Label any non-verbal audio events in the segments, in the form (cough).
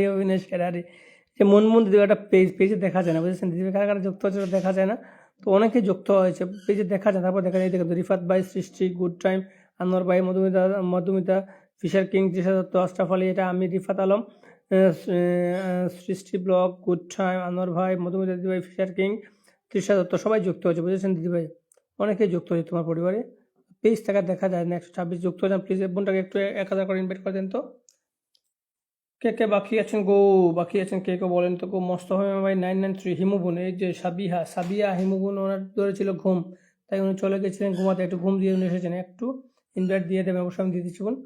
এই অভিনেশ ক্যারারি যে মন মন দিদিভাই একটা পেজ পেজে দেখা যায় না, বুঝেছেন? দিদিভাই কারা কারা যুক্ত হচ্ছে দেখা যায় না। তো অনেকেই যুক্ত হয়েছে পেজে দেখা যায়। তারপর দেখা যায় দেখো রিফাত ভাই, সৃষ্টি গুড টাইম আনোয়ার ভাই, মধুমিতা মধুমিতা, ফিশার কিং, তৃষা দত্ত, আশরাফ আলী, এটা আমি, রিফাত আলম সৃষ্টি ব্লগ গুড টাইম আনোয়ার ভাই, মধুমিতা দিদিভাই ফিশার কিং, তৃষা দত্ত, সবাই যুক্ত হয়েছে, বুঝেছেন দিদিভাই অনেকেই যুক্ত হয়েছে তোমার পরিবারে। পেজ থেকে দেখা যায় না, একশো ছাব্বিশ যুক্ত হয়েছেন প্লিজ বোনটাকে একটু এক হাজার করে ইনভাইট করে দেন তো। কে কে বাকি আছেন? গো, বাকি আছেন কে কে বলেন তো? গো, মস্ত হবে ভাই নাইন নাইন থ্রি, হিমুবুন। এই যে সাবিহা, সাবিয়া, হিমুবুন, ওনার ধরেছিল ঘুম। তাই উনি চলে গেছিলেন ঘুমাতে। একটু ঘুম দিয়ে উনি এসেছেন। একটু ইনভাইট দিয়ে দেবেন, অবশ্যই আমি দিয়ে দিচ্ছি, বোন।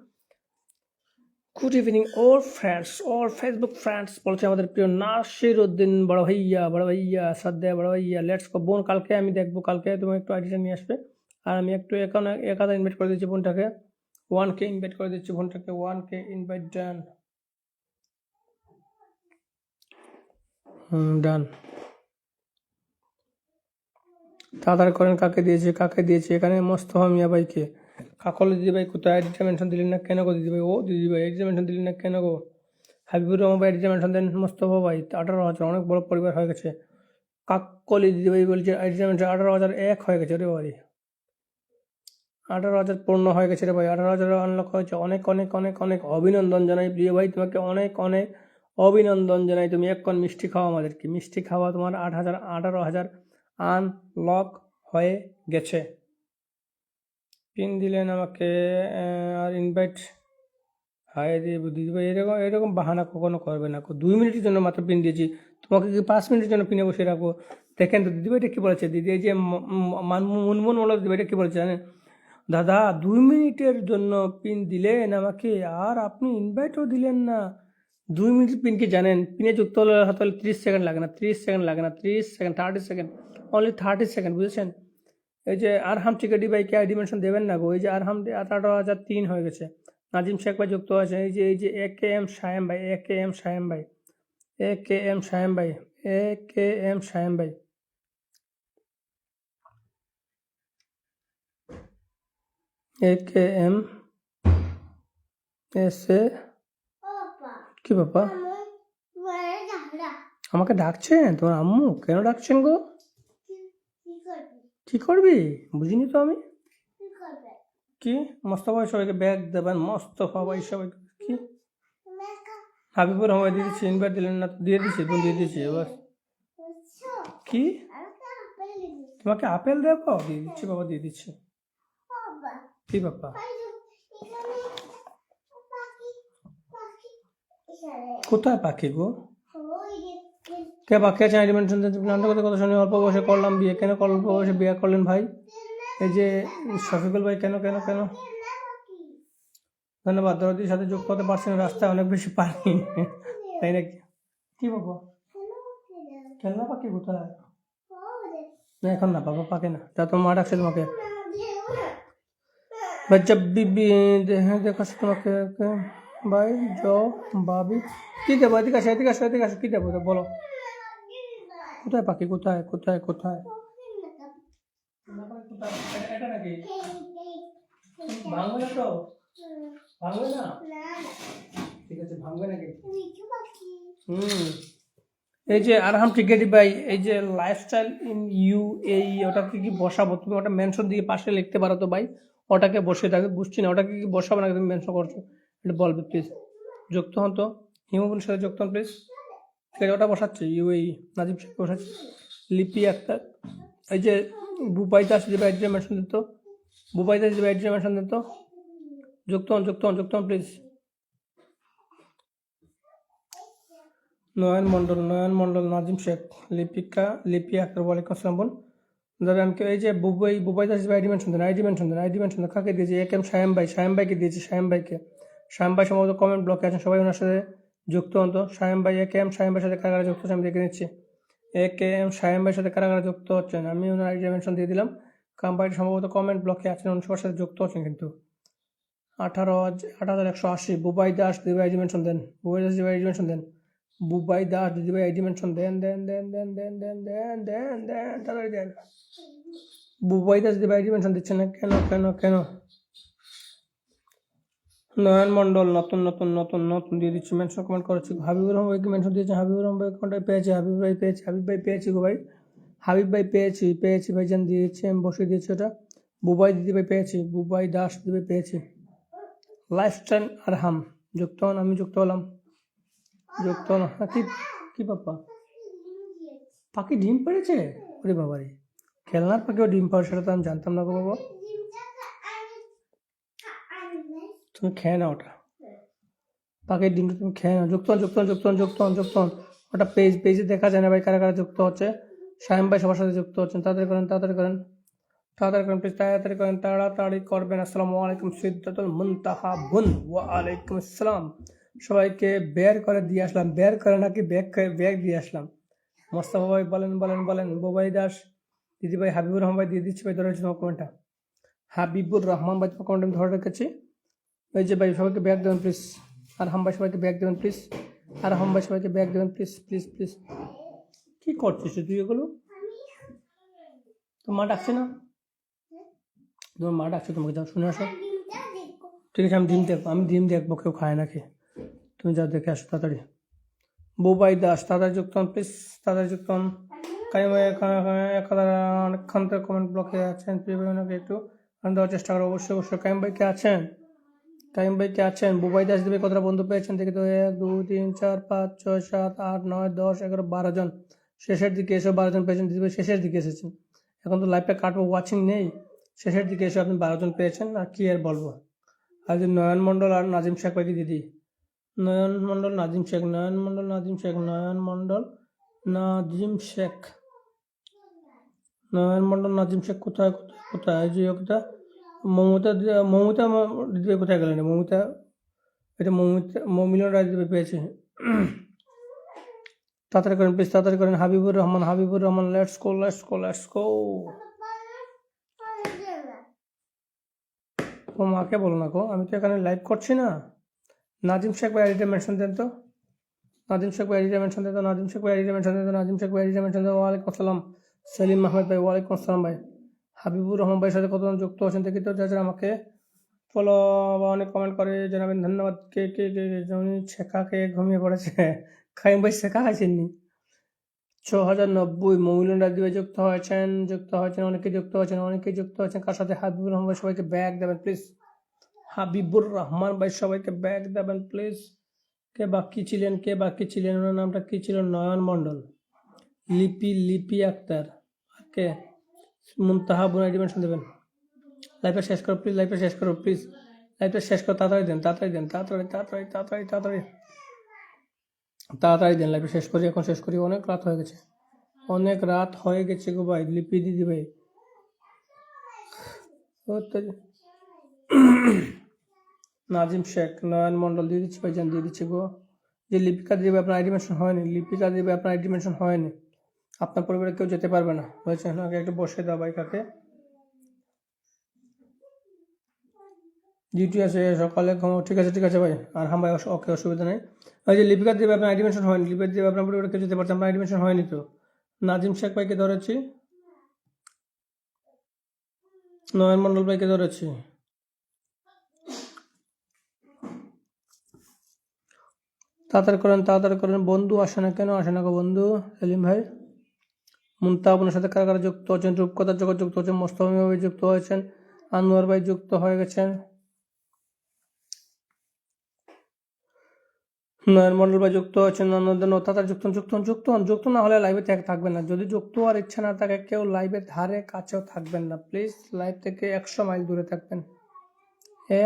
গুড ইভিনিং ওর ফ্রেন্ডস ওর ফেসবুক ফ্রেন্ডস বলছে আমাদের প্রিয় নাসির উদ্দিন বড় ভাইয়া বড় ভাইয়া শ্রদ্ধা বড় ভাইয়া লেটস গো বোন, কালকে আমি দেখব। কালকে তোমার একটু আইডিটা নিয়ে আসবে। আর আমি একটু এক হাজার ইনভাইট করে দিচ্ছি বোনটাকে। ওয়ান কে ইনভাইট করে দিচ্ছি বোনটাকে। ওয়ান কে ইনভাইট ডান ডান তাড়াতাড়ি করেন কাকে দিয়েছে কাকে দিয়েছে? এখানে মোস্তফা মিয়া ভাইকে। কাকলে দিদি ভাই কোথায় আইডিটা মেনশন দিলেন না কেন গো দিদি ভাই ও দিদি ভাই আইডিটা মেনশন দিলেন না কেন গো? হাবিবুর রহমান ভাই আইডিটা মেনশন দেন মোস্তফা ভাই, আঠারো হাজার, অনেক বড় পরিবার হয়ে গেছে। কাকলি দিদি ভাই বলছে আইডিটা আঠারো হাজার এক হয়ে গেছে রে বাড়ি আঠারো হাজার পূর্ণ হয়ে গেছে রে ভাই, আঠারো হাজার আনলক হয়েছে। অনেক অনেক অনেক অনেক অভিনন্দন জানাই প্রিয় ভাই, তোমাকে অনেক অনেক অভিনন্দন জানাই। তুমি এক্ষণ মিষ্টি খাওয়া আমাদেরকে। মিষ্টি খাওয়া তোমার আট হাজার, আঠারো হাজার আনলক হয়ে গেছে। পিন দিলেন আমাকে আর ইনভাইট হাই দিয়ে ভাই, এরকম এরকম বাহানা কখনো করবে না। দুই মিনিটের জন্য মাত্র পিন দিয়েছি। তোমাকে কি পাঁচ মিনিটের জন্য পিনে বসে রাখব? দেখেন তো দিদিভাইটা কী বলেছে? দিদি, এই যে মান- মুনমুন মোলা দিদিভাইটা কী বলেছে জানেন? দাদা, দুই মিনিটের জন্য পিন দিলেন আমাকে, আর আপনি ইনভাইটও দিলেন না। দুই মিনিট পিনকে জানেন, পিনে যুক্ত হলে হয়তো ত্রিশ সেকেন্ড লাগে না, ত্রিশ সেকেন্ড লাগে না, ত্রিশ second thirty second only thirty second, বুঝেছেন? এই যে আর হাম টিকেটি বাইকে কে ডিমেনশন দেবেন না গো, এই যে আর আরহাম আঠারো হাজার তিন হয়ে গেছে। নাজিম শেখ ভাই যুক্ত আছে এই যে এই যে এ কে এম সায়েম ভাই এ কে এম সায়েম ভাই এ কে এম সায়েম ভাই এ কে এম সায়েম ভাই। এ কে এম এস এ কি বাবা? আমাকে ডাকছেন? তোমার আম্মু? কেন ডাকছেন গো? কি করবি? বুঝিনি তো আমি। কি? মোস্তফা ভাই সবাইকে ব্যাগ দেবেন মোস্তফা ভাই সবাইকে। কি? হাবিবুর রহমান দিয়ে দিচ্ছি ইনভাইট দিলেন না দিয়ে দিচ্ছি তুমি দিয়ে দিচ্ছি এবার কি? তোমাকে আপেল দেবো? দিয়ে দিচ্ছি বাবা, দিয়ে দিচ্ছি। কি বাবা? কোথায় পাখি গো কে বাকি আছে আইডিমেন্ট শুনতে নামটা কথা কথা শুনে অল্প বয়সে করলাম বিয়ে কেন অল্প বয়সে বিয়ে করলেন ভাই এই যে শফিকুল ভাই কেন কেন কেন ধন্যবাদ দরদির সাথে যুক্ত হতে পারছেন রাস্তায় অনেক বেশি পানি তাই নাকি কি বাবা খেলনা পাখি কোথায় না এখন না বাবা পাকে না তা তোমার মা ডাকছে তোমাকে भाई जब भी, भी देखें देखा से তোমাকে কে ভাই জ বাবি কি দেবো? এদিকে আসো এদিকে আসো এদিকে আসো। কি দেবো? বলো। কোথায় পাখি? কোথায়? কোথায়? কোথায়? এটা নাকি? ভাঙবে না তো? ভাঙবে না? ঠিক আছে ভাঙবে নাকি? হুম। এই যে আরহাম টিকেটি ভাই। এই যে লাইফস্টাইল ইন ইউ এই ওটাকে কি বসাবো? তুমি ওটা মেনশন দিয়ে পাশে লিখতে পারো তো ভাই। ওটাকে বসে থাকে বুঝছি না। ওটাকে কি বসাবো নাকি তুমি মেনশন করছ? এটা বলবে প্লিজ যুক্ত হন তো। হিমুবুনের সাথে যুক্ত হন প্লিজ ঠিক আছে, ওটা বসাচ্ছে। ইউ এই নাজিম শেখ বসাচ্ছে। লিপি আক্তার এই যে বুবাই দাস যে ব্যাট মেনশন দিত। বুবাই দাস যে ব্যাট মেনশন দিত। যুক্ত হন যুক্ত হন যুক্ত হন প্লিজ নয়ন মণ্ডল নয়ন মণ্ডল, নাজিম শেখ, লিপিকা, লিপি আক্তার, ওয়ালাইকুম আসসালাম বোন। দাদা, আমি এই যে বুবাই বুবাই দাস আইডি মেনশন দেন, আইডি মেনশন দেন, আইডি মেনশন দেন। কাকে দিয়েছে? এ এম সায়াম ভাই, সায়াম ভাইকে দিয়েছে, সায়াম ভাইকে। শায়াম ভাই সম্ভবত কমেন্ট ব্লকে আছেন। সবাই ওনার সাথে যুক্ত হন তো শায়াম ভাই, এ কে এম শায়াম ভাইয়ের সাথে কারা যুক্ত হচ্ছে, আমি দেখে নিচ্ছি। এ কে এম শায়াম ভাইয়ের সাথে কারা যুক্ত হচ্ছেন। আমি ওনার আইডি মেনশন দিয়ে দিলাম। কোম্পানি সম্ভবত কমেন্ট ব্লকে আছেন, উনি সবার সাথে যুক্ত হচ্ছেন কিন্তু। আঠারো আট হাজার একশো আশি। বুবাই দাস দিদি আইডি মেনশন দেন। বুবাই দাস দিদি আইডি মেনশন দেন। বুবাই দাস দিদি ভাই আইডি মেনশন দেন দেন দেন দেন দেন দেন দেন দেন দেন, তাড়াতাড়ি দেন। বুবাই দাস দিদি আইডি মেনশন দিচ্ছে না, কেন কেন কেন? নয়ন মণ্ডল নতুন নতুন নতুন নতুন দিয়ে দিচ্ছি। মেনশন কমেন্ট করেছি। হাবিবুর রহমান ভাইকে মেনশন দিয়েছে। হাবিবুর রহমান ভাই কোনটায় পেয়েছি, হাবিব ভাই পেয়েছি, হাবিব ভাই পেয়েছি গো ভাই। হাবিব ভাই পেয়েছি পেয়েছি ভাইজান দিয়েছি, আমি বসে দিয়েছি ওটা। বুবাই দিদি ভাই পেয়েছি, বুবাই দাস দিদি ভাই পেয়েছি। লাইফস্টাইল আর হাম। যুক্ত হন, আমি যুক্ত হলাম। যুক্ত হন হ্যাঁ কি কি পাপা পাখি ডিম পেড়েছে? ওরে বাবারে। খেলনার পাখিও ডিম পাড়ে, সেটা তো আমি জানতাম না গো বাবা। তুমি খেয়ে নাও ওটা। পাখির ডিমটা তুমি খেয়ে নাও। যুক্ত যুক্ত যুক্ত যুক্ত হন, যুক্ত ওটা পেজ, পেজে দেখা যায় না ভাই কারা কারা যুক্ত হচ্ছে। সায়ম ভাই সবার সাথে যুক্ত হচ্ছেন। তাড়াতাড়ি করেন তাড়াতাড়ি করেন। তাড়াতাড়ি করেন প্লিজ তাড়াতাড়ি করেন, তাড়াতাড়ি করবেন। আসসালামু আলাইকুম সিদ্ধাতুল মুনতাহা বুন। ওয়া আলাইকুম আসসালাম। সবাইকে বের করে দিয়ে আসলাম। বের করে নাকি ব্যাগ ব্যাগ দিয়ে আসলাম। মোস্তফা ভাই বলেন বলেন বলেন। বোবাই দাস দিদি ভাই হাবিবুর রহমান ভাই দিয়ে দিচ্ছি ভাই, ধরে তোমার কমেন্টটা হাবিবুর রহমান ভাই তোমার কমেন্ট আমি ধরে রেখেছি। এই যে ভাই, সবাইকে ব্যাগ দেবেন প্লিজ আর হাম্বাই সবাইকে ব্যাগ দেবেন প্লিজ আর হাম ভাই, সবাইকে ব্যাগ দেবেন প্লিজ প্লিজ প্লিজ কি করছিস তুই এগুলো? তোমার মা ডাকছে না? তোমার মা ডাকছে তোমাকে, যাও, শুনে আসো। ঠিক আছে, আমি ডিম দেখব, আমি ডিম দেখব, কেউ খায় নাকি? তুমি যাও, দেখে আসো তাড়াতাড়ি। বুবাই দাস, তাড়াতাড়ি যুক্ত হন প্লিজ তাড়াতাড়ি যুক্ত হন। অনেকক্ষণ কমেন্ট ব্লকে আছেন একটু দেওয়ার চেষ্টা করো, অবশ্যই অবশ্যই। কাইম ভাই, কে আছেন? কাইম ভাই কে আছেন। বুবাই দাস দেবে কতটা বন্ধু পেয়েছেন দেখি তো এক, দুই, তিন, চার, পাঁচ, ছয়, সাত, আট, নয়, দশ, এগারো, বারো জন। শেষের দিকে এসে বারো জন পেয়েছেন। দিদি শেষের দিকে এসেছেন। এখন তো লাইভটা কাটবো ওয়াচিং নেই। শেষের দিকে এসে আপনি বারো জন পেয়েছেন। আর কি আর বলব? আর যে নয়ন মণ্ডল আর নাজিম শেখ ভাইকে দিদি। নয়ন মণ্ডল, নাজিম শেখ, নয়ন মণ্ডল, নাজিম শেখ, নয়ন মণ্ডল, নাজিম শেখ। নয়ন মণ্ডল, নাজিম শেখ, কোথায় কোথায় কোথায়? যে মমতা মমতা ম- দিদি কোথায় গেলেন মমতা, এটা মমতা মমিলন রায় দিদি পেয়েছে। তাড়াতাড়ি করেন প্লিজ তাড়াতাড়ি করেন। Habibur Rahman Habibur Rahman let's go let's go let's go ও মাকে বলো না গো, আমি তো এখানে লাইভ করছি না। নাজিম শেখ ভাই আইডিটা মেনশন দেন তো। নাজিম শেখ ভাই আইডিটা মেনশন দেন তো, নাজিম শেখ ভাই আইডিটা মেনশন দেন তো, নাজিম শেখ ভাই আইডিটা মেনশন দেন ওয়ালাইকুম আসসালাম। সেলিম আহমেদ ভাই, ওয়ালাইকুম আসসালাম ভাই। হাবিবুর রহমান ভাইয়ের সাথে কতজন যুক্ত আছেন দেখি তো, যারা আমাকে ফলো বা অনেক কমেন্ট করে, জানাবেন। ধন্যবাদ। কে কে কে কে উনি শেখাকে ঘুমিয়ে পড়েছে। (laughs) খাইম ভাই শেখা খাইছেননি? ছ হাজার নব্বই মৌলন রাজি ভাই যুক্ত হয়েছেন যুক্ত হয়েছেন, অনেকে যুক্ত হয়েছেন, অনেকে যুক্ত হয়েছেন। কার সাথে? হাবিবুর রহমান ভাই সবাইকে ব্যাগ দেবেন প্লিজ হাবিবুর রহমান ভাই সবাইকে ব্যাগ দেবেন প্লিজ কে বাকি ছিলেন, কে বাকি ছিলেন? ওনার নামটা কি ছিল? নয়ন মণ্ডল। লিপি লিপি আক্তার। কে? মুনতাহা বোনাই ডিমেনশন দেবেন। লাইফটা শেষ করো প্লিজ লাইফটা শেষ করো প্লিজ লাইফটা শেষ করো, তাড়াতাড়ি দেন তাড়াতাড়ি দেন, তাড়াতাড়ি তাড়াতাড়ি তাড়াতাড়ি তাড়াতাড়ি। তাড়াতাড়ি দেন লাইফটা শেষ করি, এখন শেষ করি, অনেক রাত হয়ে গেছে। অনেক রাত হয়ে গেছে গো ভাই, লিপি দিদি ভাই। নাজিম শেখ, নয়ন মণ্ডল, দিয়ে দিচ্ছি ভাই ভাইজান, দিয়ে দিচ্ছি গো। যে লিপিকা দেবে আপনার আইডি মেনশন হয়নি, লিপিকা দেবে আপনার আইডি মেনশন হয়নি। আপনার পরিবারে কেউ যেতে পারবে না। বলছেন আগে একটু বসে দাও ভাই কাকে। ডিউটি আছে, সকালে ঘুমো, ঠিক আছে ঠিক আছে ভাই। আর হাম ভাই ওকে অসুবিধা নেই। ওই যে লিপিকা দেবে, আপনার আইডি হয়নি। লিপিকা দেবে, আপনার পরিবারে কেউ যেতে পারছে আপনার আইডি হয়নি তো। নাজিম শেখ ভাইকে ধরেছি। নয়ন মণ্ডল ভাইকে ধরেছি। তাড়াতাড়ি করেন তাড়াতাড়ি করেন। বন্ধু আসে না কেন? আসে না গো বন্ধু, সেলিম ভাই। মুন্তা আপনার সাথে কারা কারা যুক্ত হচ্ছেন রূপকথার জগৎ যুক্ত হচ্ছেন মোস্তফা ভাই যুক্ত হয়েছেন, আনোয়ার ভাই যুক্ত হয়ে গেছেন। নয়ন মন্ডল ভাই যুক্ত হয়েছেন নন্দন তাড়াতাড়ি যুক্ত যুক্ত যুক্ত যুক্ত না হলে লাইভে থাকবেন না। যদি যুক্ত হওয়ার ইচ্ছা না থাকে, কেউ লাইভের ধারে কাছেও থাকবেন না। প্লিজ লাইভ থেকে একশো মাইল দূরে থাকবেন।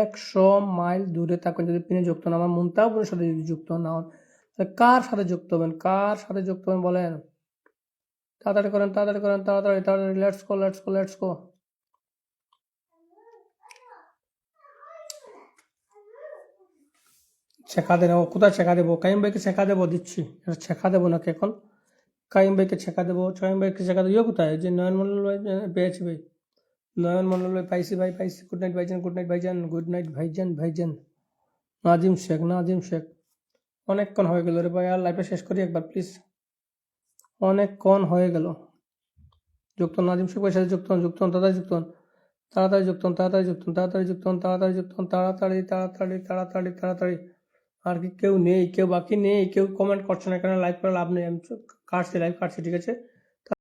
একশো মাইল দূরে থাকবেন। যদি পিনে যুক্ত না আমার মুন্তাবুর সাথে যদি যুক্ত না হন, তাহলে কার সাথে যুক্ত হবেন? কার সাথে যুক্ত হবেন বলেন? তাড়াতাড়ি করেন তাড়াতাড়ি করেন, তাড়াতাড়ি তাড়াতাড়ি let's go let's go let's go শেখা দেবো কোথায় শেখা দেবো? কাইম ভাইকে শেখা দেবো, দিচ্ছি। এটা শেখা দেবো নাকি এখন? কাইম ভাইকে শেখা দেবো কাইম ভাইকে শেখা দেবো কোথায়? যে নয়ন মন্ডল ভাই পেয়েছি ভাই। নয়ন মন্ডল ভাই, পাইছি ভাই, পাইছি। গুড নাইট ভাইজান গুড নাইট ভাইজান গুড নাইট ভাইজান ভাইজান। নাজিম শেখ নাজিম শেখ। অনেকক্ষণ হয়ে গেল রে ভাই, আর লাইফে শেষ করি একবার প্লিজ অনেকক্ষণ হয়ে গেল। যুক্ত নাজিম শেখ সাথে যুক্ত হন যুক্ত হন দাদা যুক্ত হন। তাড়াতাড়ি যুক্ত হন, তাড়াতাড়ি যুক্ত হন, তাড়াতাড়ি যুক্ত হন, তাড়াতাড়ি যুক্ত হন, তাড়াতাড়ি তাড়াতাড়ি তাড়াতাড়ি তাড়াতাড়ি। আর কি কেউ নেই, কেউ বাকি নেই, কেউ কমেন্ট করছে না কেন লাইভ করে লাভ নেই। আমি কাটছি লাইভ কাটছি, ঠিক আছে?